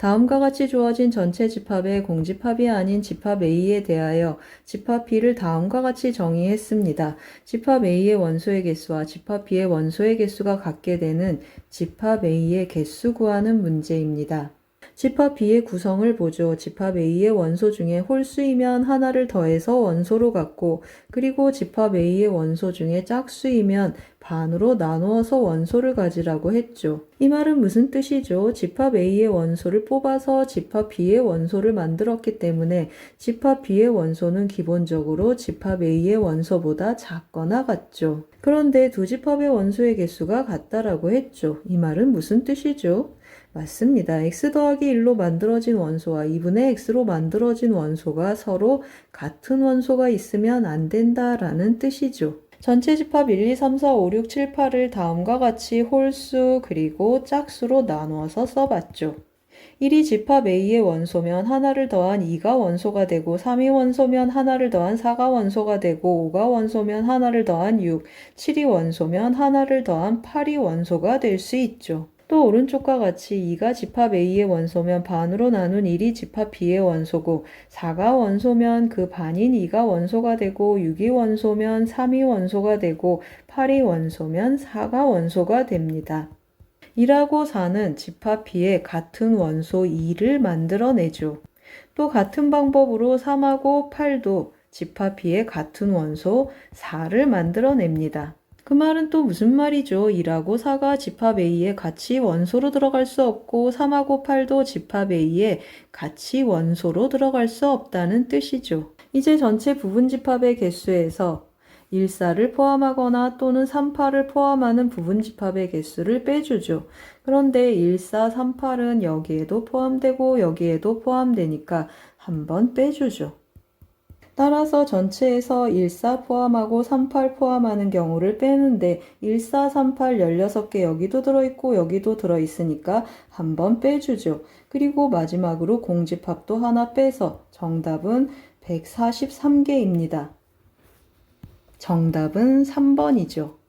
다음과 같이 주어진 전체 집합의 공집합이 아닌 집합 A에 대하여 집합 B를 다음과 같이 정의했습니다. 집합 A의 원소의 개수와 집합 B의 원소의 개수가 같게 되는 집합 A의 개수 구하는 문제입니다. 집합 B의 구성을 보죠. 집합 A의 원소 중에 홀수이면 하나를 더해서 원소로 갖고 그리고 집합 A의 원소 중에 짝수이면 반으로 나누어서 원소를 가지라고 했죠. 이 말은 무슨 뜻이죠? 집합 A의 원소를 뽑아서 집합 B의 원소를 만들었기 때문에 집합 B의 원소는 기본적으로 집합 A의 원소보다 작거나 같죠. 그런데 두 집합의 원소의 개수가 같다라고 했죠. 이 말은 무슨 뜻이죠? 맞습니다. x 더하기 1로 만들어진 원소와 2분의 x로 만들어진 원소가 서로 같은 원소가 있으면 안 된다라는 뜻이죠. 전체 집합 1, 2, 3, 4, 5, 6, 7, 8을 다음과 같이 홀수 그리고 짝수로 나누어서 써봤죠. 1이 집합 A의 원소면 하나를 더한 2가 원소가 되고 3이 원소면 하나를 더한 4가 원소가 되고 5가 원소면 하나를 더한 6, 7이 원소면 하나를 더한 8이 원소가 될 수 있죠. 또 오른쪽과 같이 2가 집합 A의 원소면 반으로 나눈 1이 집합 B의 원소고 4가 원소면 그 반인 2가 원소가 되고 6이 원소면 3이 원소가 되고 8이 원소면 4가 원소가 됩니다. 2라고 4는 집합 B의 같은 원소 2를 만들어내죠. 또 같은 방법으로 3하고 8도 집합 B의 같은 원소 4를 만들어냅니다. 그 말은 또 무슨 말이죠? 2라고 4가 집합 A에 같이 원소로 들어갈 수 없고 3하고 8도 집합 A에 같이 원소로 들어갈 수 없다는 뜻이죠. 이제 전체 부분 집합의 개수에서 1사를 포함하거나 또는 38을 포함하는 부분 집합의 개수를 빼주죠. 그런데 14, 38은 여기에도 포함되고 여기에도 포함되니까 한번 빼주죠. 따라서 전체에서 14 포함하고 38 포함하는 경우를 빼는데 14, 38, 16개 여기도 들어있고 여기도 들어있으니까 한번 빼주죠. 그리고 마지막으로 공집합도 하나 빼서 정답은 143개입니다. 정답은 3번이죠.